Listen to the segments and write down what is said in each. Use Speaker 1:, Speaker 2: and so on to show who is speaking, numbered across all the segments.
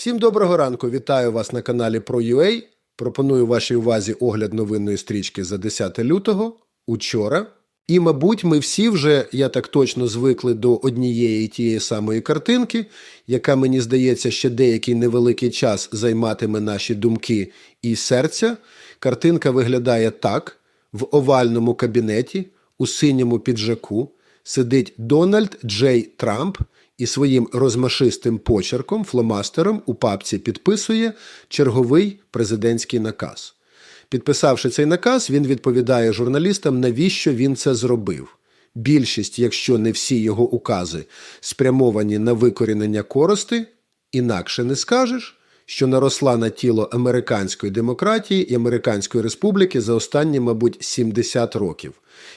Speaker 1: Всім доброго ранку. Вітаю вас на каналі ProUA. Пропоную вашій увазі огляд новинної стрічки за 10 лютого, учора. І, мабуть, ми всі вже, я так точно звикли до однієї тієї самої картинки, яка, мені здається, ще деякий невеликий час займатиме наші думки і серця. Картинка виглядає так: в овальному кабінеті, у синьому піджаку, сидить Дональд Джей Трамп і своїм розмашистим почерком, фломастером у папці підписує черговий президентський наказ. Підписавши цей наказ, він відповідає журналістам, навіщо він це зробив. Більшість, якщо не всі його укази, спрямовані на викорінення корости, інакше не скажеш, що наросла на тіло американської демократії і американської республіки за останні, мабуть, 70 років.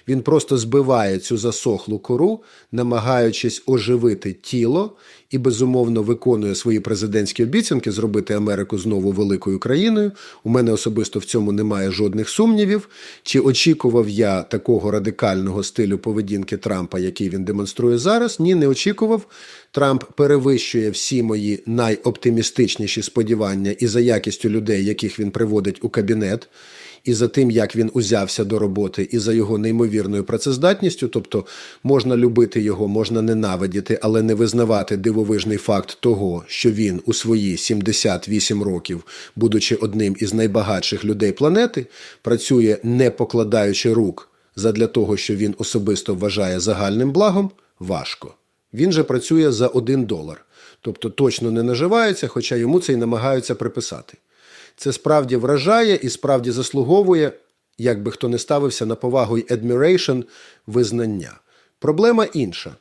Speaker 1: Він просто збиває цю засохлу кору, намагаючись оживити тіло і безумовно виконує свої президентські обіцянки зробити Америку знову великою країною. У мене особисто в цьому немає жодних сумнівів. Чи очікував я такого радикального стилю поведінки Трампа, який він демонструє зараз? Ні, не очікував. Трамп перевищує всі мої найоптимістичніші сподівання і за якістю людей, яких він приводить у кабінет і за тим, як він узявся до роботи, і за його неймовірною працездатністю. Тобто можна любити його, можна ненавидіти, але не визнавати дивовижний факт того, що він у свої 78 років, будучи одним із найбагатших людей планети, працює не покладаючи рук задля того, що він особисто вважає загальним благом, важко. Він же працює за один долар. Тобто точно не наживається, хоча йому це й намагаються приписати. Це справді вражає і справді заслуговує, як би хто не ставився на повагу й admiration, визнання. Проблема інша.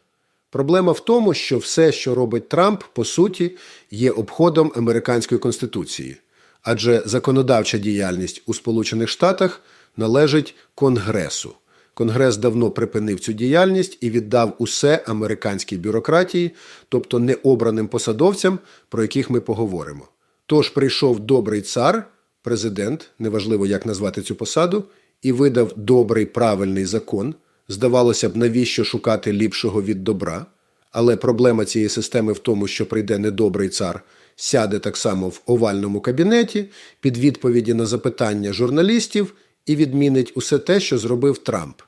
Speaker 1: Проблема в тому, що все, що робить Трамп, по суті, є обходом американської конституції, адже законодавча діяльність у Сполучених Штатах належить Конгресу. Конгрес давно припинив цю діяльність і віддав усе американській бюрократії, тобто необраним посадовцям, про яких ми поговоримо. Тож прийшов добрий цар, президент, неважливо як назвати цю посаду, і видав добрий правильний закон. Здавалося б, навіщо шукати ліпшого від добра. Але проблема цієї системи в тому, що прийде недобрий цар, сяде так само в овальному кабінеті під відповіді на запитання журналістів і відмінить усе те, що зробив Трамп.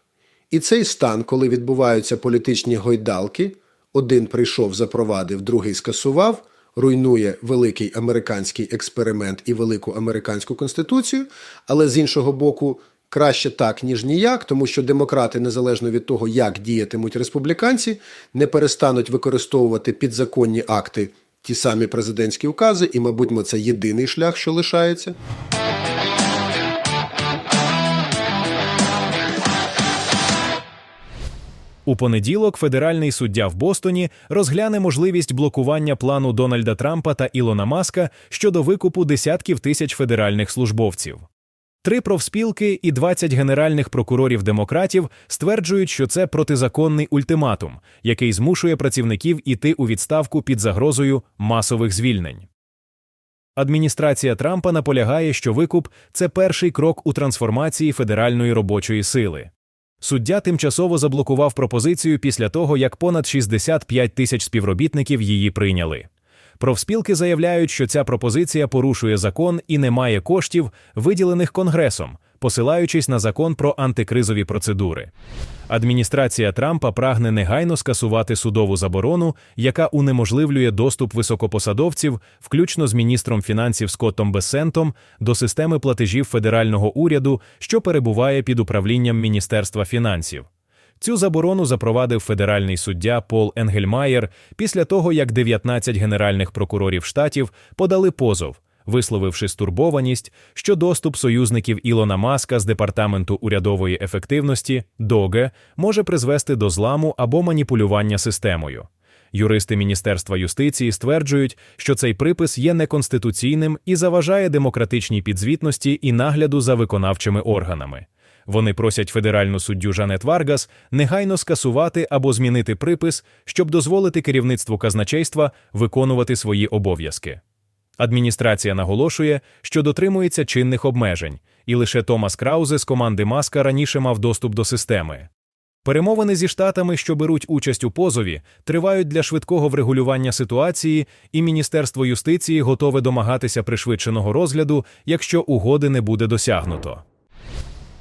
Speaker 1: І цей стан, коли відбуваються політичні гойдалки, один прийшов, запровадив, другий скасував руйнує великий американський експеримент і велику американську конституцію, але з іншого боку. Краще так, ніж ніяк, тому що демократи, незалежно від того, як діятимуть республіканці, не перестануть використовувати підзаконні акти, ті самі президентські укази, і, мабуть, це єдиний шлях, що лишається.
Speaker 2: У понеділок федеральний суддя в Бостоні розгляне можливість блокування плану Дональда Трампа та Ілона Маска щодо викупу десятків тисяч федеральних службовців. Три профспілки і 20 генеральних прокурорів демократів стверджують, що це протизаконний ультиматум, який змушує працівників іти у відставку під загрозою масових звільнень. Адміністрація Трампа наполягає, що викуп це перший крок у трансформації федеральної робочої сили. Суддя тимчасово заблокував пропозицію після того, як понад 65 тисяч співробітників її прийняли. Профспілки заявляють, що ця пропозиція порушує закон і не має коштів, виділених Конгресом, посилаючись на закон про антикризові процедури. Адміністрація Трампа прагне негайно скасувати судову заборону, яка унеможливлює доступ високопосадовців, включно з міністром фінансів Скоттом Бессентом, до системи платежів федерального уряду, що перебуває під управлінням Міністерства фінансів. Цю заборону запровадив федеральний суддя Пол Енгельмаєр після того, як 19 генеральних прокурорів штатів подали позов, висловивши стурбованість, що доступ союзників Ілона Маска з департаменту урядової ефективності ДОГЕ може призвести до зламу або маніпулювання системою. Юристи Міністерства юстиції стверджують, що цей припис є неконституційним і заважає демократичній підзвітності і нагляду за виконавчими органами. Вони просять федеральну суддю Жанет Варгас негайно скасувати або змінити припис, щоб дозволити керівництву казначейства виконувати свої обов'язки. Адміністрація наголошує, що дотримується чинних обмежень, і лише Томас Краузе з команди Маска раніше мав доступ до системи. Перемовини зі штатами, що беруть участь у позові, тривають для швидкого врегулювання ситуації, і Міністерство юстиції готове домагатися пришвидшеного розгляду, якщо угоди не буде досягнуто.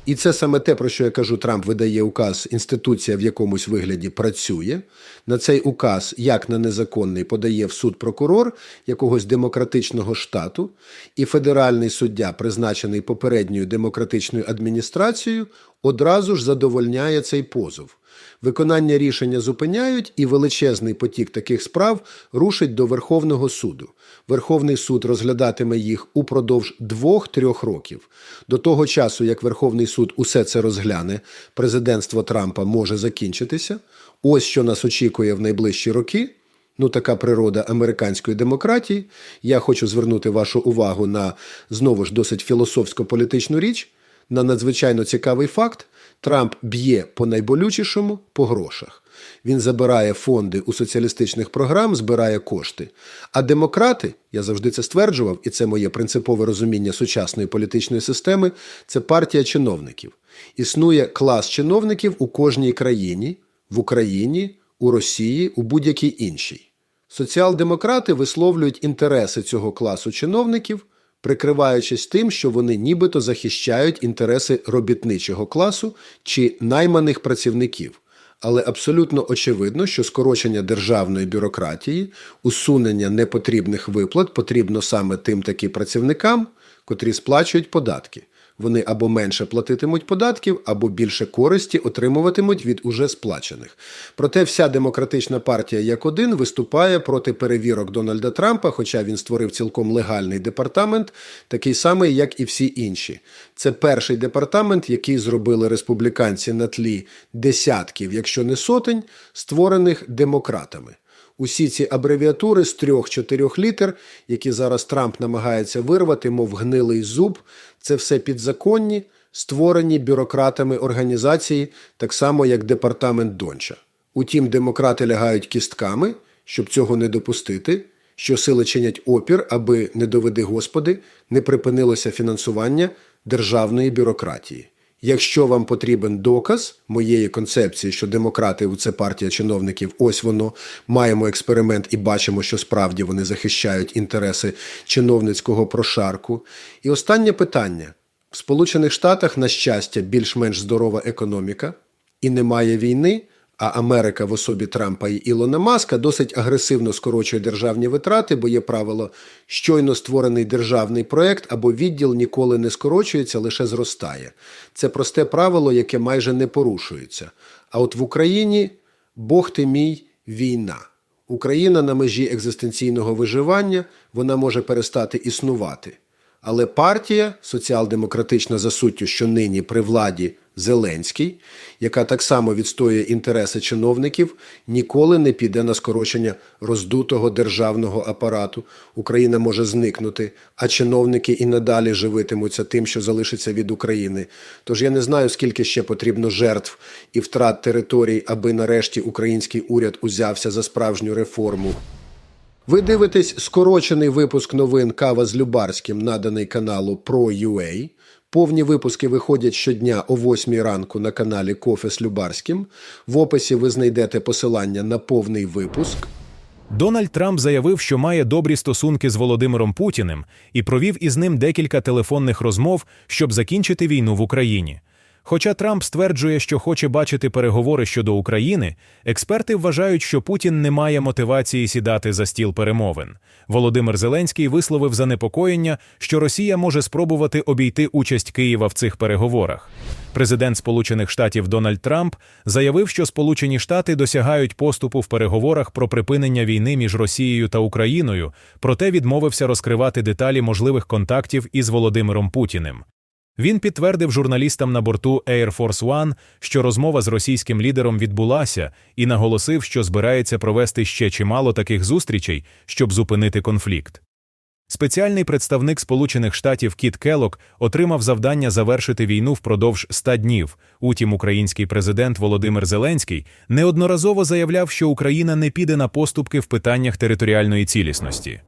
Speaker 1: І це саме те, про що я кажу, Трамп видає указ, інституція в якомусь вигляді працює. На цей указ, як на незаконний, подає в суд прокурор якогось демократичного штату, і федеральний суддя, призначений попередньою демократичною адміністрацією, одразу ж задовольняє цей позов. Виконання рішення зупиняють, і величезний потік таких справ рушить до Верховного суду. Верховний суд розглядатиме їх упродовж двох-трьох років. До того часу, як Верховний суд усе це розгляне, президентство Трампа може закінчитися. Ось що нас очікує в найближчі роки. Ну, така природа американської демократії. Я хочу звернути вашу увагу на знову ж досить філософсько-політичну річ, на надзвичайно цікавий факт. Трамп б'є по найболючішому по грошах. Він забирає фонди у соціалістичних програм, збирає кошти. А демократи, я завжди це стверджував, і це моє принципове розуміння сучасної політичної системи, це партія чиновників. Існує клас чиновників у кожній країні, в Україні, у Росії, у будь-якій іншій. Соціал-демократи висловлюють інтереси цього класу чиновників, прикриваючись тим, що вони нібито захищають інтереси робітничого класу чи найманих працівників. Але абсолютно очевидно, що скорочення державної бюрократії, усунення непотрібних виплат потрібно саме тим таки працівникам, котрі сплачують податки. Вони або менше платитимуть податків, або більше користі отримуватимуть від уже сплачених. Проте вся демократична партія як один виступає проти перевірок Дональда Трампа, хоча він створив цілком легальний департамент, такий самий, як і всі інші. Це перший департамент, який зробили республіканці на тлі десятків, якщо не сотень, створених демократами. Усі ці абревіатури з трьох-чотирьох літер, які зараз Трамп намагається вирвати, мов гнилий зуб, це все підзаконні, створені бюрократами організації, так само як департамент Донча. Утім, демократи лягають кістками, щоб цього не допустити, що сили чинять опір, аби, не доведи Господи, не припинилося фінансування державної бюрократії. Якщо вам потрібен доказ моєї концепції, що демократи це партія чиновників, ось воно маємо експеримент і бачимо, що справді вони захищають інтереси чиновницького прошарку. І останнє питання: в Сполучених Штатах, на щастя, більш-менш здорова економіка і немає війни. А Америка в особі Трампа і Ілона Маска досить агресивно скорочує державні витрати, бо є правило, щойно створений державний проект або відділ ніколи не скорочується, лише зростає. Це просте правило, яке майже не порушується. А от в Україні Бог ти мій війна. Україна на межі екзистенційного виживання, вона може перестати існувати. Але партія соціал-демократична за суттю, що нині при владі Зеленський, яка так само відстоює інтереси чиновників, ніколи не піде на скорочення роздутого державного апарату. Україна може зникнути, а чиновники і надалі живитимуться тим, що залишиться від України. Тож я не знаю, скільки ще потрібно жертв і втрат територій, аби нарешті український уряд узявся за справжню реформу. Ви дивитесь скорочений випуск новин Кава з Любарським, наданий каналу Pro.ua. Повні випуски виходять щодня о 8 ранку на каналі Кофе з Любарським. В описі ви знайдете посилання на повний випуск.
Speaker 2: Дональд Трамп заявив, що має добрі стосунки з Володимиром Путіним і провів із ним декілька телефонних розмов, щоб закінчити війну в Україні. Хоча Трамп стверджує, що хоче бачити переговори щодо України, експерти вважають, що Путін не має мотивації сідати за стіл перемовин. Володимир Зеленський висловив занепокоєння, що Росія може спробувати обійти участь Києва в цих переговорах. Президент Сполучених Штатів Дональд Трамп заявив, що Сполучені Штати досягають поступу в переговорах про припинення війни між Росією та Україною, проте відмовився розкривати деталі можливих контактів із Володимиром Путіним. Він підтвердив журналістам на борту Air Force One, що розмова з російським лідером відбулася, і наголосив, що збирається провести ще чимало таких зустрічей, щоб зупинити конфлікт. Спеціальний представник Сполучених Штатів Кіт Келок отримав завдання завершити війну впродовж 100 днів. Утім, український президент Володимир Зеленський неодноразово заявляв, що Україна не піде на поступки в питаннях територіальної цілісності.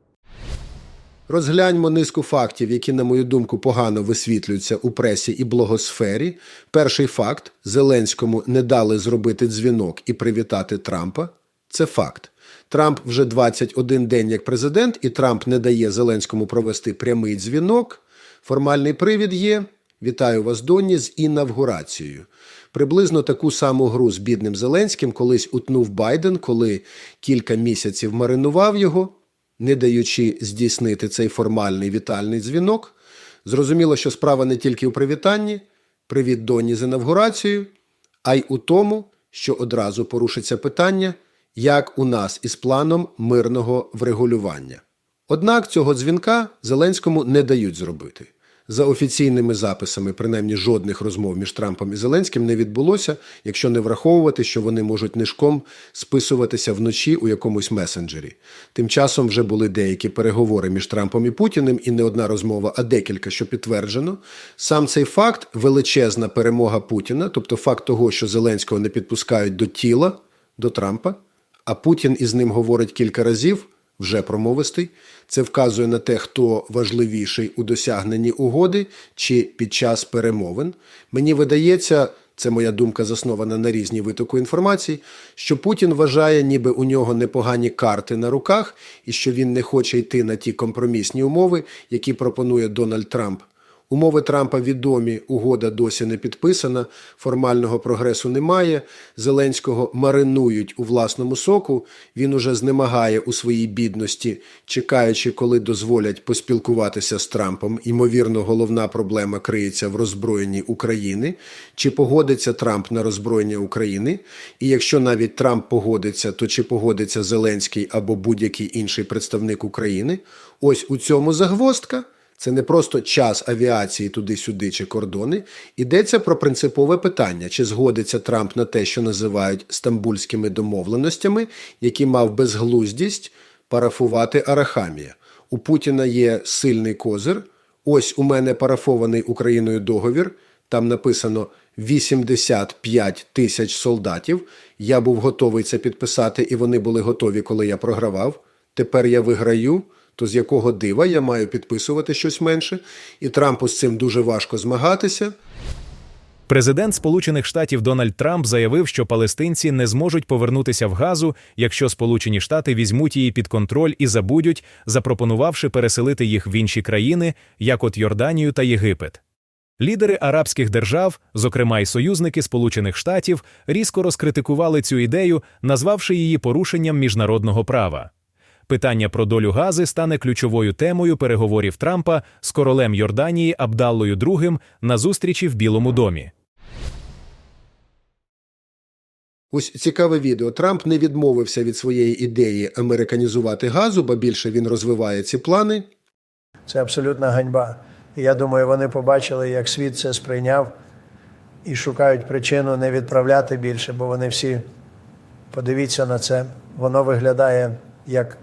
Speaker 1: Розгляньмо низку фактів, які, на мою думку, погано висвітлюються у пресі і блогосфері. Перший факт: Зеленському не дали зробити дзвінок і привітати Трампа. Це факт. Трамп вже 21 день як президент, і Трамп не дає Зеленському провести прямий дзвінок. Формальний привід є. Вітаю вас, Донні, з інавгурацією. Приблизно таку саму гру з бідним Зеленським колись утнув Байден, коли кілька місяців маринував його, не даючи здійснити цей формальний вітальний дзвінок. Зрозуміло, що справа не тільки у привітанні, привіт доні з інавгурацією, а й у тому, що одразу порушиться питання, як у нас із планом мирного врегулювання. Однак цього дзвінка Зеленському не дають зробити. За офіційними записами, принаймні жодних розмов між Трампом і Зеленським не відбулося, якщо не враховувати, що вони можуть нишком списуватися вночі у якомусь месенджері. Тим часом вже були деякі переговори між Трампом і Путіним, і не одна розмова, а декілька, що підтверджено. Сам цей факт величезна перемога Путіна, тобто факт того, що Зеленського не підпускають до тіла, до Трампа, а Путін із ним говорить кілька разів вже промовистий. Це вказує на те, хто важливіший у досягненні угоди чи під час перемовин. Мені видається, це моя думка заснована на різні витоку інформації, що Путін вважає, ніби у нього непогані карти на руках, і що він не хоче йти на ті компромісні умови, які пропонує Дональд Трамп. Умови Трампа відомі, угода досі не підписана, формального прогресу немає. Зеленського маринують у власному соку. Він уже знемагає у своїй бідності, чекаючи, коли дозволять поспілкуватися з Трампом. Ймовірно, головна проблема криється в роззброєнні України. Чи погодиться Трамп на роззброєння України? І якщо навіть Трамп погодиться, то чи погодиться Зеленський або будь-який інший представник України? Ось у цьому загвоздка. Це не просто час авіації туди-сюди чи кордони. Йдеться про принципове питання, чи згодиться Трамп на те, що називають стамбульськими домовленостями, які мав безглуздість парафувати Арахамія. У Путіна є сильний козир. Ось у мене парафований Україною договір. Там написано 85 тисяч солдатів. Я був готовий це підписати, і вони були готові, коли я програвав. Тепер я виграю. То з якого дива я маю підписувати щось менше, і Трампу з цим дуже важко змагатися.
Speaker 2: Президент Сполучених Штатів Дональд Трамп заявив, що палестинці не зможуть повернутися в Газу, якщо Сполучені Штати візьмуть її під контроль і забудуть, запропонувавши переселити їх в інші країни, як от Йорданію та Єгипет. Лідери арабських держав, зокрема й союзники Сполучених Штатів, різко розкритикували цю ідею, назвавши її порушенням міжнародного права. Питання про долю Гази стане ключовою темою переговорів Трампа з королем Йорданії Абдаллою II на зустрічі в Білому домі.
Speaker 1: Ось цікаве відео. Трамп не відмовився від своєї ідеї американізувати газу, бо більше він розвиває ці плани.
Speaker 3: Це абсолютна ганьба. Я думаю, вони побачили, як світ це сприйняв і шукають причину не відправляти більше, бо вони всі подивіться на це. Воно виглядає як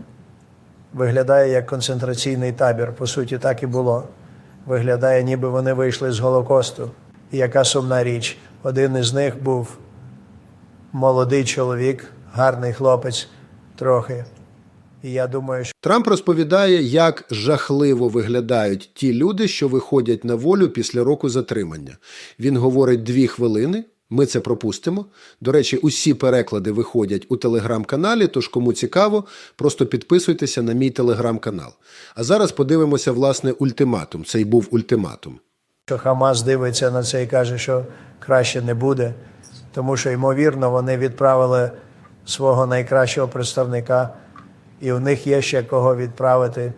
Speaker 3: виглядає як концентраційний табір. По суті, так і було. Виглядає, ніби вони вийшли з Голокосту. І яка сумна річ. Один із них був молодий чоловік, гарний хлопець трохи. І я думаю, що
Speaker 1: Трамп розповідає, як жахливо виглядають ті люди, що виходять на волю після року затримання. Він говорить дві хвилини. Ми це пропустимо. До речі, усі переклади виходять у телеграм-каналі. Тож, кому цікаво, просто підписуйтеся на мій телеграм-канал. А зараз подивимося, власне, ультиматум. Це й був ультиматум.
Speaker 3: що Хамас дивиться на це і каже, що краще не буде, тому що, ймовірно, вони відправили свого найкращого представника, і у них є ще кого відправити.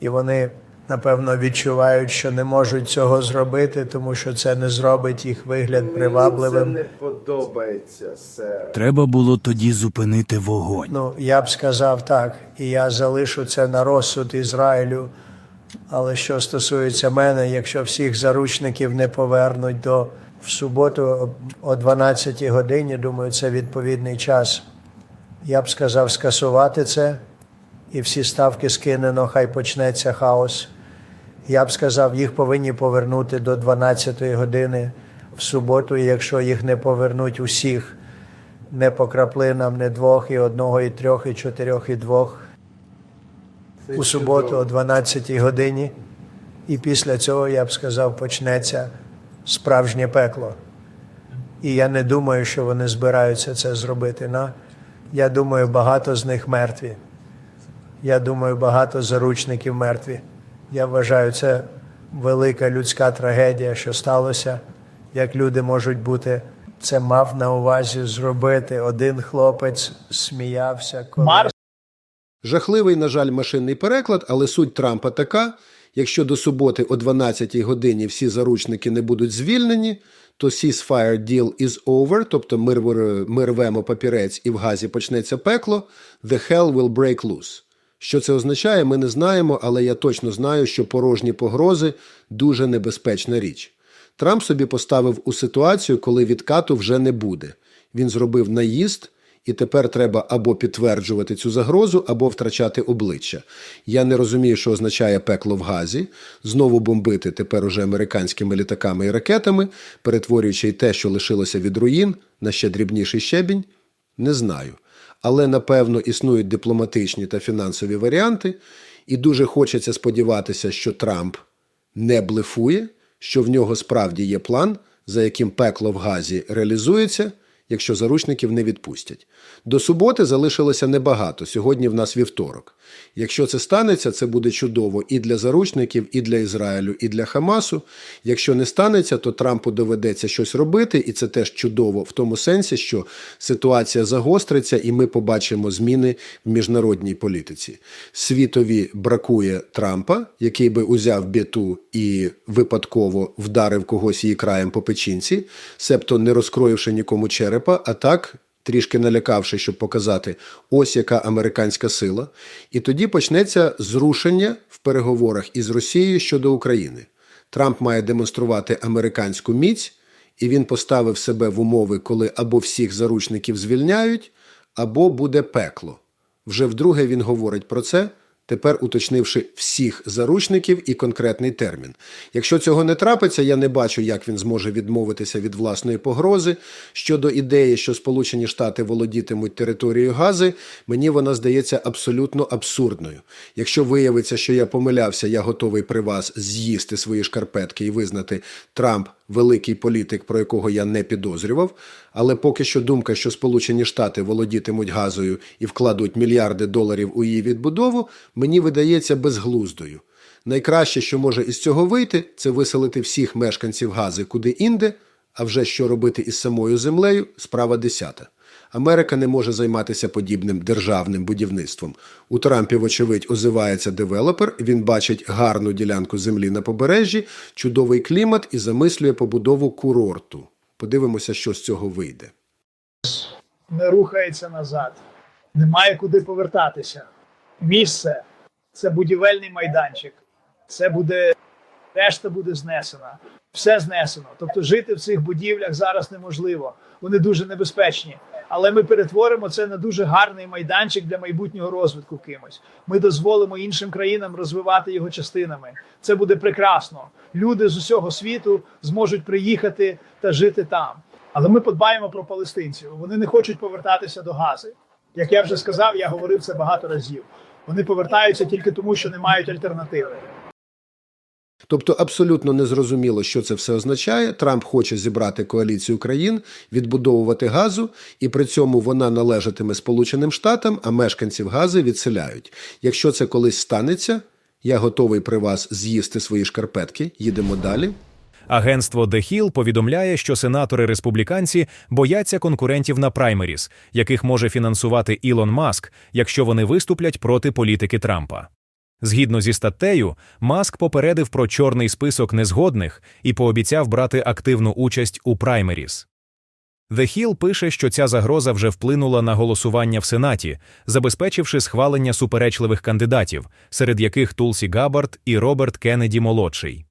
Speaker 3: І вони, напевно, відчувають, що не можуть цього зробити, тому що це не зробить їх вигляд
Speaker 4: Це
Speaker 3: привабливим.
Speaker 4: не подобається, сер.
Speaker 5: Треба було тоді зупинити вогонь.
Speaker 3: Ну, я б сказав так, і я залишу це на розсуд Ізраїлю. Але що стосується мене, якщо всіх заручників не повернуть до в суботу о 12 годині, думаю, це відповідний час. Я б сказав скасувати це, і всі ставки скинено, хай почнеться хаос. Я б сказав, їх повинні повернути до 12-ї години в суботу, і якщо їх не повернуть усіх, не по краплинам, не двох, і одного, і трьох, і чотирьох, і двох. у суботу о 12-й годині. І після цього, я б сказав, почнеться справжнє пекло. І я не думаю, що вони збираються це зробити. На. Я думаю, багато з них мертві. Я думаю, багато заручників мертві. Я вважаю, це велика людська трагедія, що сталося, як люди можуть бути. Це мав на увазі зробити. Один хлопець сміявся, коли
Speaker 6: Марс
Speaker 1: Жахливий, на жаль, машинний переклад, але суть Трампа така: якщо до суботи о 12-й годині всі заручники не будуть звільнені, то ceasefire deal is over, тобто ми рвемо папірець і в газі почнеться пекло, the hell will break loose. Що це означає, ми не знаємо, але я точно знаю, що порожні погрози дуже небезпечна річ. Трамп собі поставив у ситуацію, коли відкату вже не буде. Він зробив наїзд, і тепер треба або підтверджувати цю загрозу, або втрачати обличчя. Я не розумію, що означає пекло в газі, знову бомбити тепер уже американськими літаками і ракетами, перетворюючи й те, що лишилося від руїн, на ще дрібніший щебінь. Не знаю. Але напевно існують дипломатичні та фінансові варіанти, і дуже хочеться сподіватися, що Трамп не блефує, що в нього справді є план, за яким пекло в газі реалізується, якщо заручників не відпустять. До суботи залишилося небагато. Сьогодні в нас вівторок. Якщо це станеться, це буде чудово і для заручників, і для Ізраїлю, і для Хамасу. Якщо не станеться, то Трампу доведеться щось робити, і це теж чудово в тому сенсі, що ситуація загостриться, і ми побачимо зміни в міжнародній політиці. Світові бракує Трампа, який би узяв біту і випадково вдарив когось її краєм по печінці, себто не розкроївши нікому черепа, а так. Трішки налякавши, щоб показати, ось яка американська сила, і тоді почнеться зрушення в переговорах із Росією щодо України. Трамп має демонструвати американську міць, і він поставив себе в умови, коли або всіх заручників звільняють, або буде пекло. Вже вдруге він говорить про це, тепер уточнивши всіх заручників і конкретний термін. Якщо цього не трапиться, я не бачу, як він зможе відмовитися від власної погрози. Щодо ідеї, що Сполучені Штати володітимуть територією Гази, мені вона здається абсолютно абсурдною. Якщо виявиться, що я помилявся, я готовий при вас з'їсти свої шкарпетки і визнати Трамп великий політик, про якого я не підозрював. Але поки що думка, що Сполучені Штати володітимуть газою і вкладуть мільярди доларів у її відбудову, мені видається безглуздою. Найкраще, що може із цього вийти, це виселити всіх мешканців Гази куди інде, а вже що робити із самою землею справа десята. Америка не може займатися подібним державним будівництвом. У Трампі, вочевидь, озивається девелопер. Він бачить гарну ділянку землі на побережжі, чудовий клімат і замислює побудову курорту. Подивимося, що з цього вийде.
Speaker 6: не рухається назад, немає куди повертатися. Місце це будівельний майданчик, це буде решта буде знесена. Все знесено. Тобто жити в цих будівлях зараз неможливо. Вони дуже небезпечні. Але ми перетворимо це на дуже гарний майданчик для майбутнього розвитку кимось. Ми дозволимо іншим країнам розвивати його частинами. Це буде прекрасно. Люди з усього світу зможуть приїхати та жити там. Але ми подбаємо про палестинців. Вони не хочуть повертатися до Гази. Як я вже сказав, я говорив це багато разів. Вони повертаються тільки тому, що не мають альтернативи.
Speaker 1: Тобто абсолютно незрозуміло, що це все означає. Трамп хоче зібрати коаліцію країн, відбудовувати газу, і при цьому вона належатиме Сполученим Штатам, а мешканців гази відселяють. Якщо це колись станеться, я готовий при вас з'їсти свої шкарпетки. Їдемо далі.
Speaker 2: Агентство The Hill повідомляє, що сенатори-республіканці бояться конкурентів на праймеріс, яких може фінансувати Ілон Маск, якщо вони виступлять проти політики Трампа. Згідно зі статтею, Маск попередив про чорний список незгодних і пообіцяв брати активну участь у праймеріс. The Hill пише, що ця загроза вже вплинула на голосування в Сенаті, забезпечивши схвалення суперечливих кандидатів, серед яких Тулсі Габбард і Роберт Кеннеді молодший.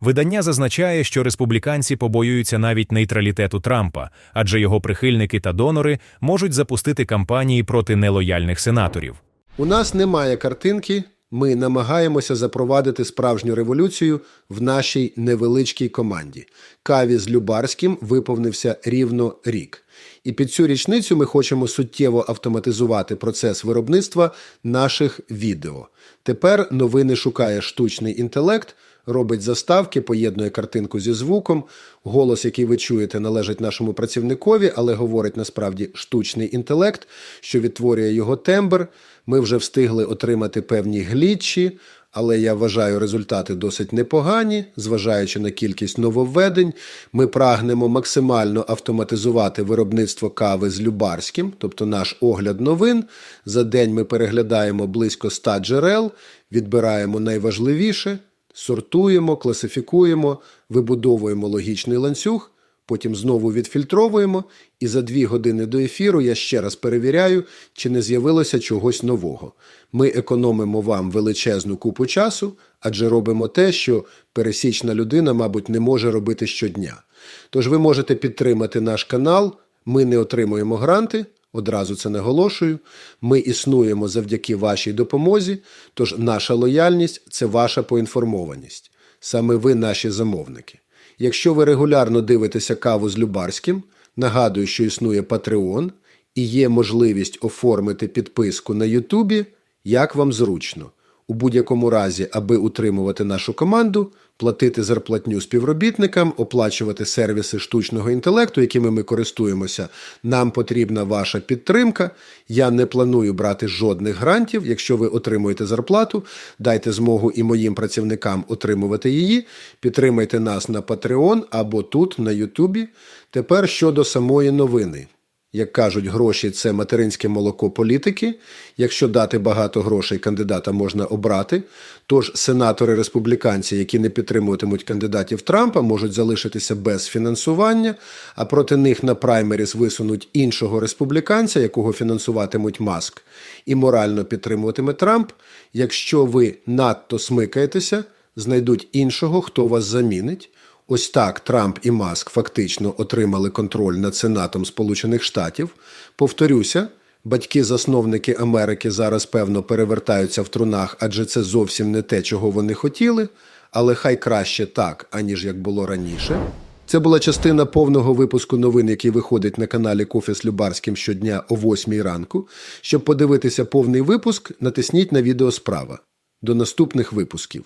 Speaker 2: Видання зазначає, що республіканці побоюються навіть нейтралітету Трампа, адже його прихильники та донори можуть запустити кампанії проти нелояльних сенаторів.
Speaker 1: У нас немає картинки ми намагаємося запровадити справжню революцію в нашій невеличкій команді. Каві з Любарським виповнився рівно рік. І під цю річницю ми хочемо суттєво автоматизувати процес виробництва наших відео. Тепер новини шукає штучний інтелект, робить заставки, поєднує картинку зі звуком. Голос, який ви чуєте, належить нашому працівникові, але говорить насправді штучний інтелект, що відтворює його тембр. Ми вже встигли отримати певні глітчі, але я вважаю результати досить непогані, зважаючи на кількість нововведень. Ми прагнемо максимально автоматизувати виробництво кави з Любарським, тобто наш огляд новин. За день ми переглядаємо близько 100 джерел, відбираємо найважливіше, сортуємо, класифікуємо, вибудовуємо логічний ланцюг. Потім знову відфільтровуємо, і за дві години до ефіру я ще раз перевіряю, чи не з'явилося чогось нового. Ми економимо вам величезну купу часу, адже робимо те, що пересічна людина, мабуть, не може робити щодня. Тож ви можете підтримати наш канал. Ми не отримуємо гранти, одразу це наголошую. Ми існуємо завдяки вашій допомозі, тож наша лояльність це ваша поінформованість. Саме ви наші замовники. Якщо ви регулярно дивитеся каву з Любарським, нагадую, що існує Patreon і є можливість оформити підписку на Ютубі, як вам зручно. У будь-якому разі, аби утримувати нашу команду, платити зарплатню співробітникам, оплачувати сервіси штучного інтелекту, якими ми користуємося, нам потрібна ваша підтримка. Я не планую брати жодних грантів. Якщо ви отримуєте зарплату, дайте змогу і моїм працівникам отримувати її. Підтримайте нас на Patreon або тут, на Ютубі. Тепер щодо самої новини. Як кажуть, гроші це материнське молоко політики. Якщо дати багато грошей, кандидата можна обрати. Тож сенатори республіканці, які не підтримуватимуть кандидатів Трампа, можуть залишитися без фінансування, а проти них на праймеріс висунуть іншого республіканця, якого фінансуватимуть Маск, і морально підтримуватиме Трамп. Якщо ви надто смикаєтеся, знайдуть іншого, хто вас замінить. Ось так Трамп і Маск фактично отримали контроль над Сенатом Сполучених Штатів. Повторюся, батьки-засновники Америки зараз певно перевертаються в трунах, адже це зовсім не те, чого вони хотіли. Але хай краще так, аніж як було раніше. Це була частина повного випуску новин, який виходить на каналі Кофе з Любарським щодня о 8 ранку. Щоб подивитися повний випуск, натисніть на відео справа. До наступних випусків.